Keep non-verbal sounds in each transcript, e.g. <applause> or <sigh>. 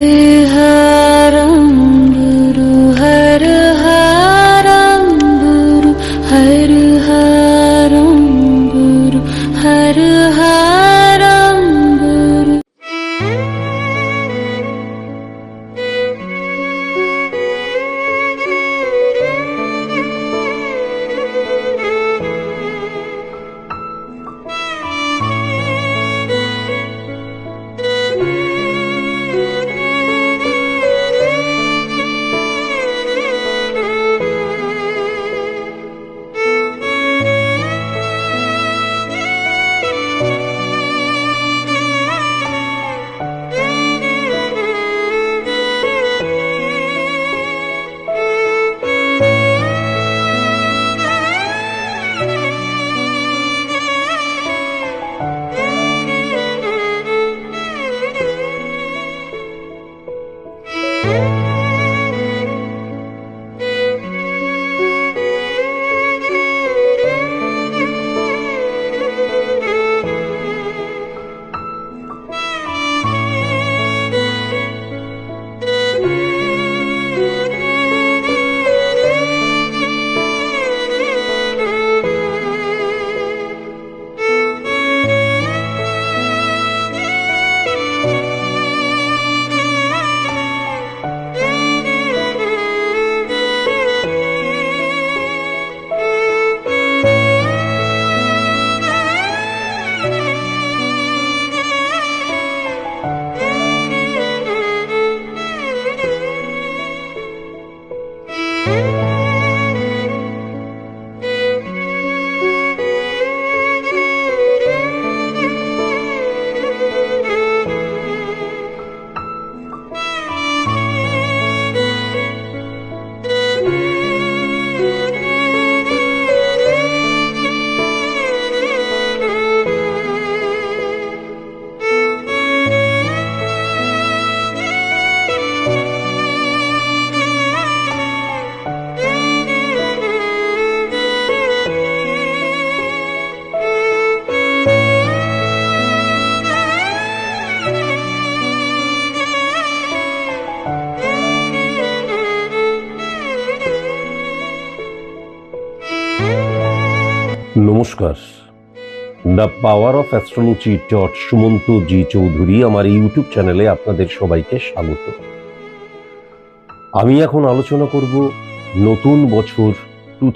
Hey. Música নমস্কার। The power of astrology dot Sumanta G Chowdhury আমার YouTube চ্যানেলে আপনাদের সবাইকে স্বাগত। আমি এখন আলোচনা করব নতুন বছর টু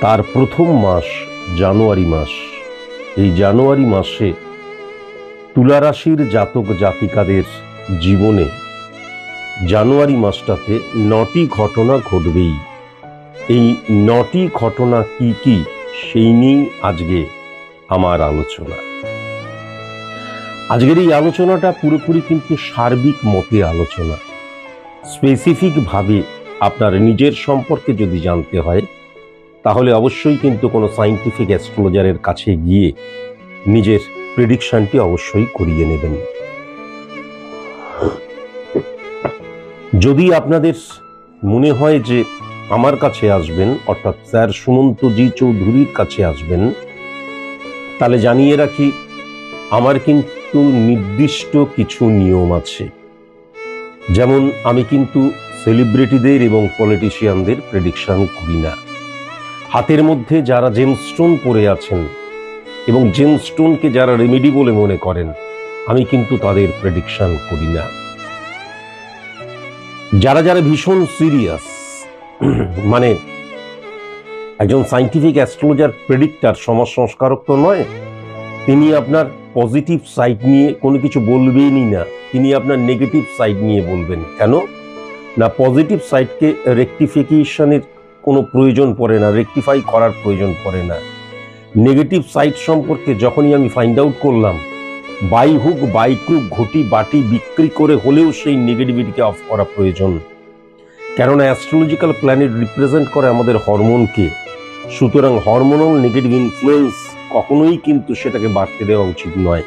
তার প্রথম মাস জানুয়ারি মাস। এই জানুয়ারি মাসে তুলারাশির জাতক জাতিকাদের জীবনে জানুয়ারি মাসটাতে নটি ঘটনা ঘটবেই। এই নটি ঘটনা কি কি সেই নিয়েই আজকে আমার আলোচনা। আজকের এই আলোচনাটা পুরোপুরি কিন্তু সার্বিক মতে আলোচনা। স্পেসিফিক ভাবে আপনার নিজের সম্পর্কে যদি জানতে হয়, তাহলে অবশ্যই কিন্তু কোনো সাইন্টিফিক অ্যাস্ট্রোলজারের কাছে গিয়ে নিজের প্রেডিকশনটি অবশ্যই করিয়ে নেবেন। যদি আপনাদের মনে হয় যে আমার কাছে আসবেন, অর্থাৎ স্যার সুমন্ত জি চৌধুরীর কাছে আসবেন, তাহলে জানিয়ে রাখি, আমার কিন্তু নির্দিষ্ট কিছু নিয়ম আছে। যেমন, আমি কিন্তু সেলিব্রিটিদের এবং পলিটিশিয়ানদের প্রেডিকশন করি না। হাতের মধ্যে যারা জেমস্টোন পরে আছেন এবং জেমস্টোনকে যারা রেমেডি বলে মনে করেন, আমি কিন্তু তাদের প্রেডিকশন করি না। যারা যারা ভীষণ সিরিয়াস <clears throat> মানে একজন সাইন্টিফিক অ্যাস্ট্রোলজার প্রেডিক্টার সমাজ সংস্কারক তো নয়, তিনি আপনার পজিটিভ সাইড নিয়ে কোনো কিছু বলবেনই না। তিনি আপনার নেগেটিভ সাইড নিয়ে বলবেন। কেন? না পজিটিভ সাইডকে রেকটিফিকেশনের কোনো প্রয়োজন পড়ে না রেকটিফাই করার প্রয়োজন পড়ে না। নেগেটিভ সাইড সম্পর্কে যখনই আমি ফাইন্ড আউট করলাম বাই হুক বাই ক্রুক ঘটি, বাটি, বিক্রি করে হলেও সেই নেগেটিভিটিকে অফ করা প্রয়োজন। কেননা অ্যাস্ট্রোলজিক্যাল প্ল্যানেট রিপ্রেজেন্ট করে আমাদের হরমোনকে সুতরাং হরমোনাল নেগেটিভ ইনফ্লুয়েন্স কখনোই কিন্তু সেটাকে বাড়তে দেওয়া উচিত নয়।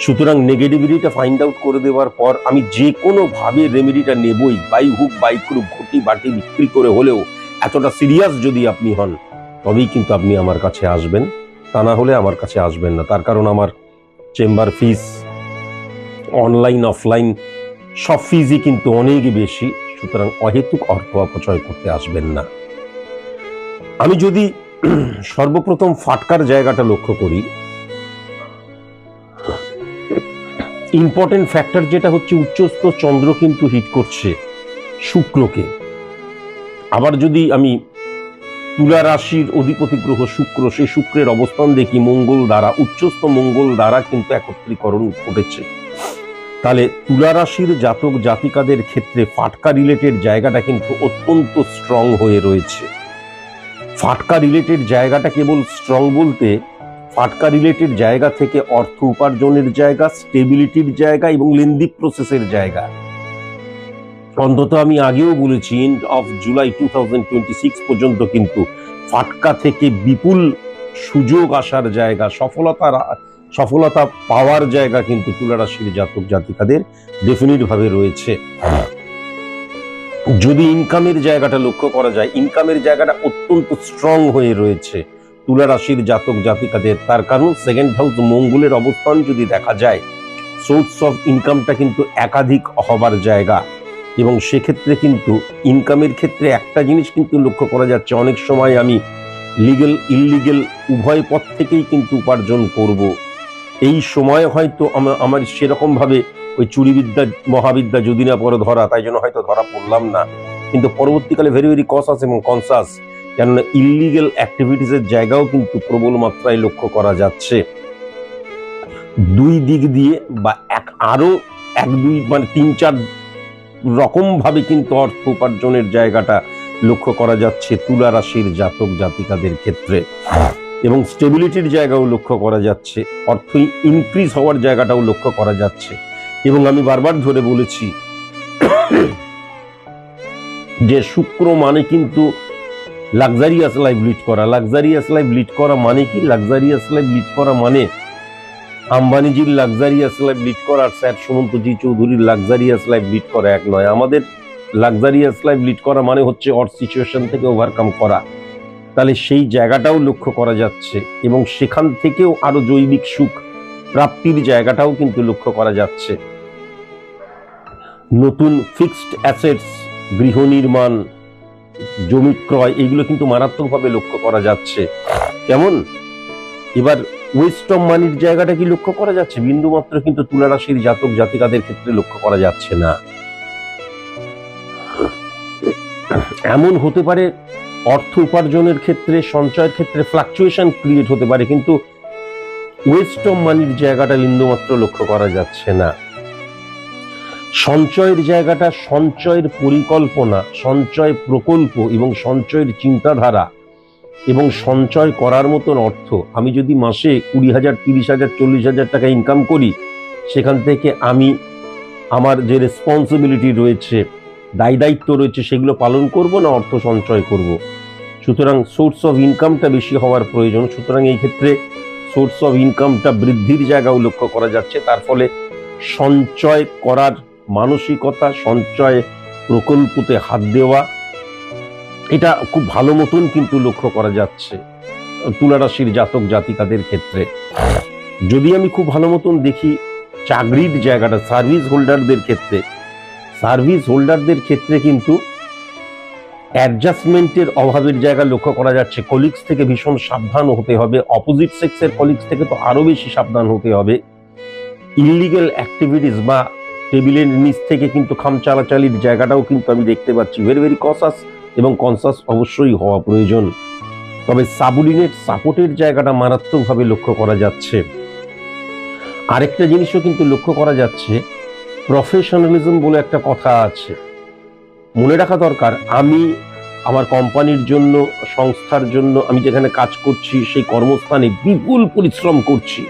সুতরাং নেগেটিভিটিটা ফাইন্ড আউট করে দেওয়ার পর আমি যে কোনোভাবে রেমেডিটা নেবই বাই হুক বাই ক্রুক ঘটি, বাটি, বিক্রি করে হলেও এতটা সিরিয়াস যদি আপনি হন, তবেই কিন্তু আপনি আমার কাছে আসবেন। তা না হলে আমার কাছে আসবেন না। তার কারণ আমার চেম্বার ফিস অনলাইন অফলাইন সব ফিজই কিন্তু অনেক বেশি। সুতরাং অহেতুক অর্থ অপচয় করতে আসবেন না। আমি যদি সর্বপ্রথম ফাটকার জায়গাটা লক্ষ্য করি ইম্পর্টেন্ট ফ্যাক্টর যেটা হচ্ছে উচ্চস্থ চন্দ্র কিন্তু হিট করছে শুক্রকে। আবার যদি আমি তুলা রাশির অধিপতি গ্রহ শুক্র সেই শুক্রের অবস্থান দেখি মঙ্গল দ্বারা, উচ্চস্থ মঙ্গল দ্বারা কিন্তু একত্রীকরণ ঘটেছে। তাহলে তুলা রাশির জাতক জাতিকাদের ক্ষেত্রে ফাটকা রিলেটেড জায়গাটা কিন্তু অত্যন্ত স্ট্রং হয়ে রয়েছে। ফাটকা রিলেটেড জায়গাটা কেবল স্ট্রং বলতে ফাটকা রিলেটেড জায়গা থেকে অর্থ উপার্জনের জায়গা স্টেবিলিটির জায়গা এবং লেন্দি প্রসেসের জায়গা। অন্তত আমি আগেও বলেছি এন্ড অফ জুলাই টু পর্যন্ত কিন্তু ফাটকা থেকে বিপুল সুযোগ আসার জায়গা সফলতার সফলতা পাওয়ার জায়গা কিন্তু তুলারাশির জাতক জাতিকাদের ডেফিনিট ভাবে রয়েছে। যদি ইনকামের জায়গাটা লক্ষ্য করা যায় ইনকামের জায়গাটা অত্যন্ত স্ট্রং হয়ে রয়েছে তুলা রাশির জাতক জাতিকাদের। তার কারণ সেকেন্ড হাউস মঙ্গলের অবস্থান যদি দেখা যায় সোর্স অফ ইনকামটা কিন্তু একাধিক হবার জায়গা। এবং সেক্ষেত্রে কিন্তু ইনকামের ক্ষেত্রে একটা জিনিস কিন্তু লক্ষ্য করা যাচ্ছে, অনেক সময় আমি লিগেল ইললিগেল উভয় পথ থেকেই কিন্তু উপার্জন করব। এই সময় হয়তো আমা- আমার সেরকমভাবে ওই চুরিবিদ্যা, মহাবিদ্যা যদি না পরে ধরা, তাই জন্য হয়তো ধরা পড়লাম না। কিন্তু পরবর্তীকালে ভেরি ভেরি কসাস এবং কনসাস কেননা ইললিগেল অ্যাক্টিভিটিসের জায়গাও কিন্তু প্রবল মাত্রায় লক্ষ্য করা যাচ্ছে। দুই দিক দিয়ে বা এক আরও এক, দুই মানে তিন, চার রকম ভাবে কিন্তু অর্থ উপার্জনের জায়গাটা লক্ষ্য করা যাচ্ছে তুলা রাশির জাতক জাতিকাদের ক্ষেত্রে। এবং স্টেবিলিটির জায়গাও লক্ষ্য করা যাচ্ছে অর্থ ইনক্রিজ হওয়ার জায়গাটাও লক্ষ্য করা যাচ্ছে। এবং আমি বারবার ধরে বলেছি যে শুক্র মানে কিন্তু লাক্সারিয়াস লাইফ লিড করা। লাক্সারিয়াস লাইফ লিড করা মানে কি? লাক্সারিয়াস লাইফ লিড করা মানে আম্বানিজির লাক্সারিয়াস লাইফ লিড করা, আর স্যার সুমন্তজি চৌধুরীর লাক্সারিয়াস লাইফ লিড করা এক নয়। আমাদের লাক্সারিয়াস লাইফ লিড করা মানে হচ্ছে অর সিচুয়েশন থেকে ওভারকাম করা। তাহলে সেই জায়গাটাও লক্ষ্য করা যাচ্ছে এবং সেখান থেকেও আরও জৈবিক সুখ প্রাপ্তির জায়গাটাও কিন্তু লক্ষ্য করা যাচ্ছে। নতুন ফিক্সড অ্যাসেটস গৃহ নির্মাণ, জমি ক্রয়, এগুলো কিন্তু মারাত্মকভাবে লক্ষ্য করা যাচ্ছে। কেমন? এবার ওয়েস্ট অফ মানির জায়গাটা কি লক্ষ্য করা যাচ্ছে? বিন্দু মাত্র কিন্তু তুলারাশির জাতক জাতিকাদের ক্ষেত্রে লক্ষ্য করা যাচ্ছে না। এমন হতে পারে অর্থ উপার্জনের ক্ষেত্রে, সঞ্চয়ের ক্ষেত্রে ফ্লাকচুয়েশন ক্রিয়েট হতে পারে, কিন্তু ওয়েস্ট অফ মানির জায়গাটা বিন্দুমাত্র লক্ষ্য করা যাচ্ছে না। সঞ্চয়ের জায়গাটা সঞ্চয়ের পরিকল্পনা, সঞ্চয় প্রকল্প এবং সঞ্চয়ের চিন্তাধারা এবং সঞ্চয় করার মতন অর্থ। আমি যদি মাসে কুড়ি হাজার, তিরিশ হাজার, চল্লিশ হাজার টাকা ইনকাম করি, সেখান থেকে আমি আমার যে রেসপন্সিবিলিটি রয়েছে, দায় দায়িত্ব রয়েছে, সেগুলো পালন করব না অর্থ সঞ্চয় করব? সুতরাং সোর্স অফ ইনকামটা বেশি হওয়ার প্রয়োজন। সুতরাং এই ক্ষেত্রে সোর্স অফ ইনকামটা বৃদ্ধির জায়গাও লক্ষ্য করা যাচ্ছে। তার ফলে সঞ্চয় করার মানসিকতা, সঞ্চয় প্রকল্পতে হাত দেওয়া, এটা খুব ভালো মতন কিন্তু লক্ষ্য করা যাচ্ছে তুলারাশির জাতক জাতিকাদের ক্ষেত্রে। যদি আমি খুব ভালো মতন দেখি চাকরির জায়গাটা সার্ভিস হোল্ডারদের ক্ষেত্রে সার্ভিস হোল্ডারদের ক্ষেত্রে কিন্তু অ্যাডজাস্টমেন্টের অভাবের জায়গা লক্ষ্য করা যাচ্ছে। কলিগস থেকে ভীষণ সাবধান হতে হবে। অপোজিট সেক্সের কলিগস থেকে তো আরও বেশি সাবধান হতে হবে। ইলিগেল অ্যাক্টিভিটিস বা টেবিলের নিচ থেকে কিন্তু খাম চালাচালির জায়গাটাও কিন্তু আমি দেখতে পাচ্ছি। ভেরি ভেরি কসাস এবং কনসাস অবশ্যই হওয়া প্রয়োজন। তবে সাবঅর্ডিনেট সাপোর্টের জায়গাটা মারাত্মকভাবে লক্ষ্য করা যাচ্ছে। আরেকটা জিনিসও কিন্তু লক্ষ্য করা যাচ্ছে। প্রফেশনালিজম বলে একটা কথা আছে। মনে রাখা দরকার, আমি আমার কোম্পানির জন্য, সংস্থার জন্য, আমি যেখানে কাজ করছি, সেই কর্মস্থানে বিপুল পরিশ্রম করছি।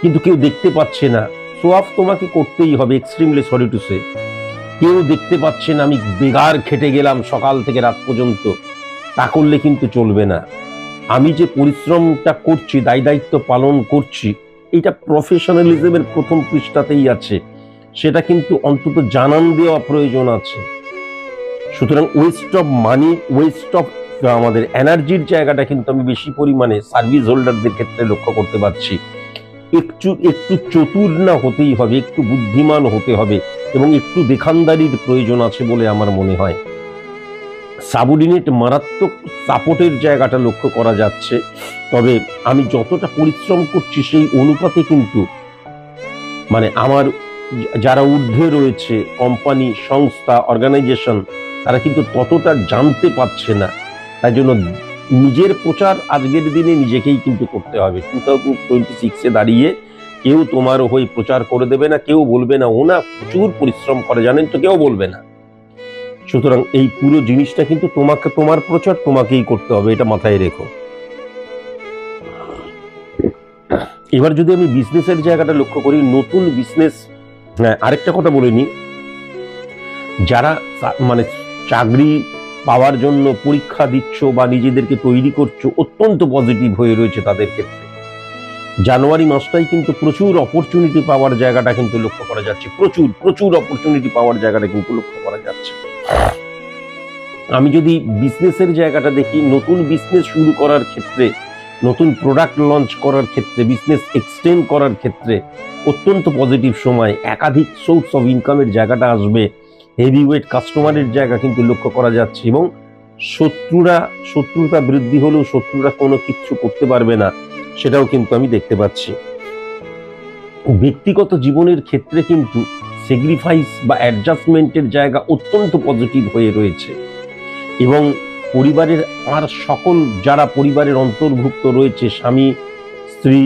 কিন্তু কেউ দেখতে পাচ্ছে না। শো তোমাকে করতেই হবে এক্সট্রিমলি সরি টু সে কেউ দেখতে পাচ্ছে না, আমি বেগার খেটে গেলাম সকাল থেকে রাত পর্যন্ত। তা করলে কিন্তু চলবে না। আমি যে পরিশ্রমটা করছি, দায় দায়িত্ব পালন করছি, এটা প্রফেশনালিজমের প্রথম পৃষ্ঠাতেই আছে। সেটা কিন্তু অন্তত জানান দেওয়া প্রয়োজন আছে। সুতরাং waste of money waste of আমাদের এনার্জির জায়গাটা কিন্তু আমি বেশি পরিমাণে সার্ভিস হোল্ডারদের ক্ষেত্রে লক্ষ্য করতে পারছি। একটু একটু চতুর না হতেই হবে, একটু বুদ্ধিমান হতে হবে এবং একটু দেখানদারির প্রয়োজন আছে বলে আমার মনে হয়। সাবঅর্ডিনেট মারাত্মক সাপোর্টের জায়গাটা লক্ষ্য করা যাচ্ছে। তবে আমি যতটা পরিশ্রম করছি সেই অনুপাতে কিন্তু মানে আমার যারা ঊর্ধ্বে রয়েছে কোম্পানি সংস্থা অর্গানাইজেশন তারা কিন্তু ততটা জানতে পারছে না। তাই জন্য নিজের প্রচার আজকের দিনে নিজেকেই কিন্তু করতে হবে। টু থাউজেন্ড টোয়েন্টি সিক্সে দাঁড়িয়ে কেউ তোমার হয়ে প্রচার করে দেবে না, কেউ বলবে না, ও না প্রচুর পরিশ্রম করে, জানেন তো, কেউ বলবে না। সুতরাং এই পুরো জিনিসটা কিন্তু তোমাকে, তোমার প্রচার তোমাকেই করতে হবে, এটা মাথায় রেখো। এবার যদি আমি বিজনেসের জায়গাটা লক্ষ্য করি, নতুন বিজনেস হ্যাঁ আরেকটা কথা বলে নি যারা মানে চাকরি পাওয়ার জন্য পরীক্ষা দিচ্ছ বা নিজেদেরকে তৈরি করছ, অত্যন্ত পজিটিভ হয়ে রয়েছে তাদের ক্ষেত্রে। জানুয়ারি মাসটাই কিন্তু প্রচুর অপরচুনিটি পাওয়ার জায়গাটা কিন্তু লক্ষ্য করা যাচ্ছে। প্রচুর প্রচুর অপরচুনিটি পাওয়ার জায়গাটা কিন্তু লক্ষ্য করা যাচ্ছে। আমি যদি বিজনেসের জায়গাটা দেখি, নতুন বিজনেস শুরু করার ক্ষেত্রে, নতুন প্রোডাক্ট লঞ্চ করার ক্ষেত্রে বিজনেস এক্সটেন্ড করার ক্ষেত্রে অত্যন্ত পজিটিভ সময়, একাধিক সোর্স অফ ইনকামের জায়গাটা আসবে। হেভি ওয়েট কাস্টমারের জায়গা কিন্তু লক্ষ্য করা যাচ্ছে এবং শত্রুরা, শত্রুতা বৃদ্ধি হলেও শত্রুরা কোনো কিছু করতে পারবে না, সেটাও কিন্তু আমি দেখতে পাচ্ছি। ব্যক্তিগত জীবনের ক্ষেত্রে কিন্তু স্যাক্রিফাইস বা অ্যাডজাস্টমেন্টের জায়গা অত্যন্ত পজিটিভ হয়ে রয়েছে এবং পরিবারের আর সকল যারা পরিবারের অন্তর্ভুক্ত রয়েছে, স্বামী, স্ত্রী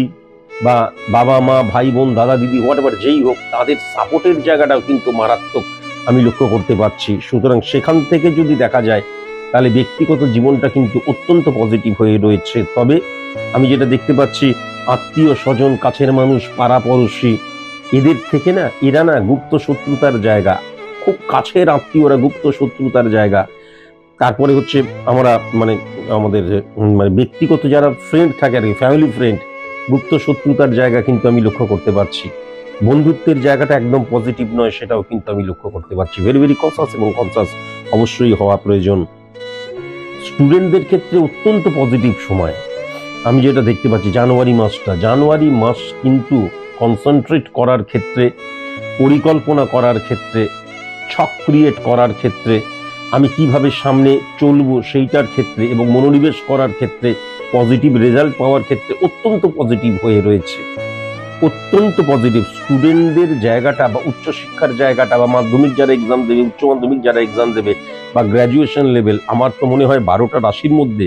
বা বাবা মা ভাই বোন দাদা দিদি হোয়াট যেই হোক, তাদের সাপোর্টের জায়গাটাও কিন্তু মারাত্মক আমি লক্ষ্য করতে পারছি। সুতরাং সেখান থেকে যদি দেখা যায়, তাহলে ব্যক্তিগত জীবনটা কিন্তু অত্যন্ত পজিটিভ হয়ে রয়েছে। তবে আমি যেটা দেখতে পাচ্ছি, আত্মীয় স্বজন, কাছের মানুষ, পাড়া পড়োশি, এদের থেকে না, এরা না গুপ্ত শত্রুতার জায়গা। খুব কাছের আত্মীয়রা গুপ্ত শত্রুতার জায়গা। তারপরে হচ্ছে আমরা মানে আমাদের মানে ব্যক্তিগত যারা ফ্রেন্ড থাকে আর কি ফ্যামিলি ফ্রেন্ড গুপ্ত শত্রুতার জায়গা কিন্তু আমি লক্ষ্য করতে পারছি। বন্ধুত্বের জায়গাটা একদম পজিটিভ নয়, সেটাও কিন্তু আমি লক্ষ্য করতে পারছি। ভেরি ভেরি কনসাস এবং কনসাস অবশ্যই হওয়া প্রয়োজন। স্টুডেন্টদের ক্ষেত্রে অত্যন্ত পজিটিভ সময়। আমি যেটা দেখতে পাচ্ছি, জানুয়ারি মাসটা। জানুয়ারি মাস কিন্তু কনসেন্ট্রেট করার ক্ষেত্রে, পরিকল্পনা করার ক্ষেত্রে, ছক ক্রিয়েট করার ক্ষেত্রে, আমি কীভাবে সামনে চলবো সেইটার ক্ষেত্রে এবং মনোনিবেশ করার ক্ষেত্রে পজিটিভ রেজাল্ট পাওয়ার ক্ষেত্রে অত্যন্ত পজিটিভ হয়ে রয়েছে। অত্যন্ত পজিটিভ স্টুডেন্টদের জায়গাটা বা উচ্চশিক্ষার জায়গাটা বা মাধ্যমিক যারা এক্সাম দেবে, উচ্চ মাধ্যমিক যারা এক্সাম দেবে বা গ্র্যাজুয়েশন লেভেল আমার তো মনে হয় বারোটা রাশির মধ্যে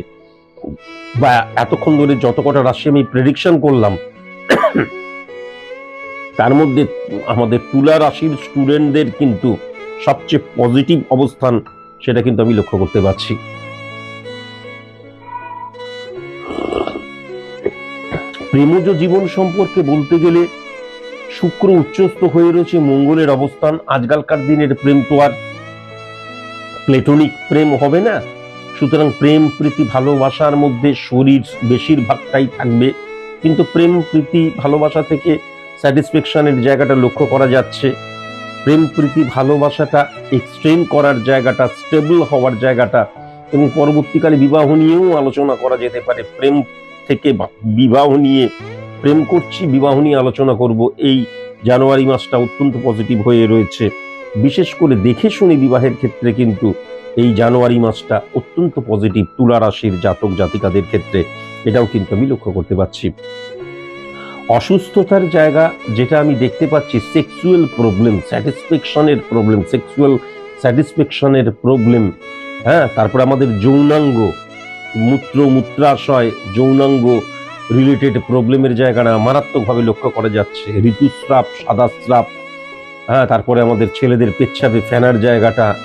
বা এতক্ষণ ধরে যত কটা রাশি আমি প্রেডিকশন করলাম, তার মধ্যে আমাদের তুলা রাশির স্টুডেন্টদের কিন্তু সবচেয়ে পজিটিভ অবস্থান, সেটা কিন্তু আমি লক্ষ্য করতে পারছি। প্রেমজ জীবন সম্পর্কে বলতে গেলে শুক্র উচ্চস্থ হয়ে রয়েছে মঙ্গলের অবস্থান। আজকালকার দিনের প্রেম তো আর প্লেটনিক প্রেম হবে না। সুতরাং প্রেম প্রীতি ভালোবাসার মধ্যে শরীর বেশিরভাগটাই থাকবে। কিন্তু প্রেম প্রীতি ভালোবাসা থেকে স্যাটিসফ্যাকশনের জায়গাটা লক্ষ্য করা যাচ্ছে। প্রেম প্রীতি ভালোবাসাটা এক্সটেন্ড করার জায়গাটা, স্টেবল হওয়ার জায়গাটা এবং পরবর্তীকালে বিবাহ নিয়েও আলোচনা করা যেতে পারে। প্রেম থেকে বিবাহ নিয়ে প্রেম করছি, বিবাহ নিয়ে আলোচনা করব, এই জানুয়ারি মাসটা অত্যন্ত পজিটিভ হয়ে রয়েছে। বিশেষ করে দেখে শুনে বিবাহের ক্ষেত্রে কিন্তু এই জানুয়ারি মাসটা অত্যন্ত পজিটিভ তুলা রাশির জাতক জাতিকাদের ক্ষেত্রে, এটাও কিন্তু আমি লক্ষ্য করতে পারছি। অসুস্থতার জায়গা যেটা আমি দেখতে পাচ্ছি সেক্সুয়াল প্রবলেম স্যাটিসফ্যাকশনের প্রবলেম সেক্সুয়াল স্যাটিসফ্যাকশনের প্রবলেম হ্যাঁ তারপর আমাদের যৌনাঙ্গ মূত্র মূত্রাশয় যৌনাঙ্গ রিলেটেড প্রবলেমের জায়গাটা মারাত্মকভাবে লক্ষ্য করা যাচ্ছে। ঋতুস্রাব সাদা স্রাব হ্যাঁ তারপরে আমাদের ছেলেদের পেচ্ছাপে ফেনার জায়গাটা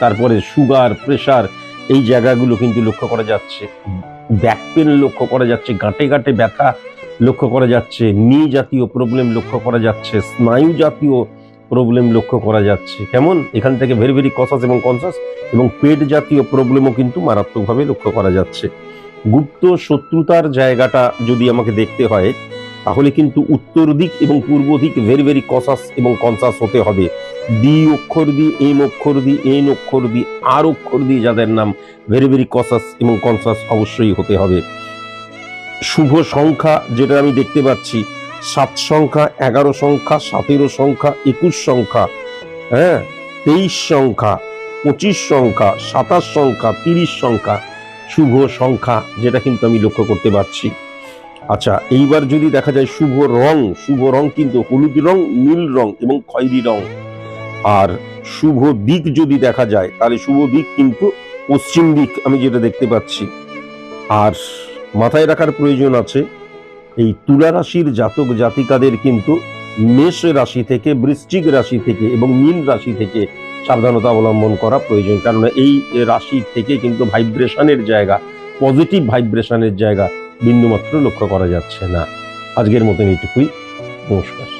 তারপরে সুগার প্রেশার এই জায়গাগুলো কিন্তু লক্ষ্য করা যাচ্ছে। ব্যাক পেন লক্ষ্য করা যাচ্ছে, গাঁটে গাঁটে ব্যথা লক্ষ্য করা যাচ্ছে, নি জাতীয় প্রবলেম লক্ষ্য করা যাচ্ছে, স্নায়ু জাতীয় প্রবলেম লক্ষ্য করা যাচ্ছে। কেমন? এখান থেকে ভেরি ভেরি কসাস এবং কনসাস এবং পেট জাতীয় প্রবলেমও কিন্তু মারাত্মকভাবে লক্ষ্য করা যাচ্ছে। গুপ্ত শত্রুতার জায়গাটা যদি আমাকে দেখতে হয়, তাহলে কিন্তু উত্তর দিক এবং পূর্ব দিক ভেরি ভেরি কসাস এবং কনসাস হতে হবে। ডি অক্ষর দিয়ে এম অক্ষর দিয়ে এন অক্ষর দিয়ে আর অক্ষর দিয়ে যাদের নাম ভেরি ভেরি কসাস এবং কনসাস অবশ্যই হতে হবে। শুভ সংখ্যা যেটা আমি দেখতে পাচ্ছি সাত সংখ্যা, এগারো সংখ্যা, সতেরো সংখ্যা, একুশ সংখ্যা হ্যাঁ তেইশ সংখ্যা, পঁচিশ সংখ্যা, সাতাশ সংখ্যা, তিরিশ সংখ্যা, শুভ সংখ্যা, যেটা কিন্তু আমি লক্ষ্য করতে পারছি। আচ্ছা এইবার যদি দেখা যায় শুভ রং শুভ রং কিন্তু হলুদ রং, নীল রং এবং খয়েরি রং। আর শুভ দিক যদি দেখা যায়, তাহলে শুভ দিক কিন্তু পশ্চিম দিক আমি যেটা দেখতে পাচ্ছি। আর মাথায় রাখার প্রয়োজন আছে এই তুলা রাশির জাতক জাতিকাদের কিন্তু মেষ রাশি থেকে, বৃশ্চিক রাশি থেকে এবং মীন রাশি থেকে সাবধানতা অবলম্বন করা প্রয়োজন। কারণ এই রাশি থেকে কিন্তু ভাইব্রেশনের জায়গা, পজিটিভ ভাইব্রেশনের জায়গা বিন্দুমাত্র লক্ষ্য করা যাচ্ছে না। আজকের মতন এইটুকুই। নমস্কার।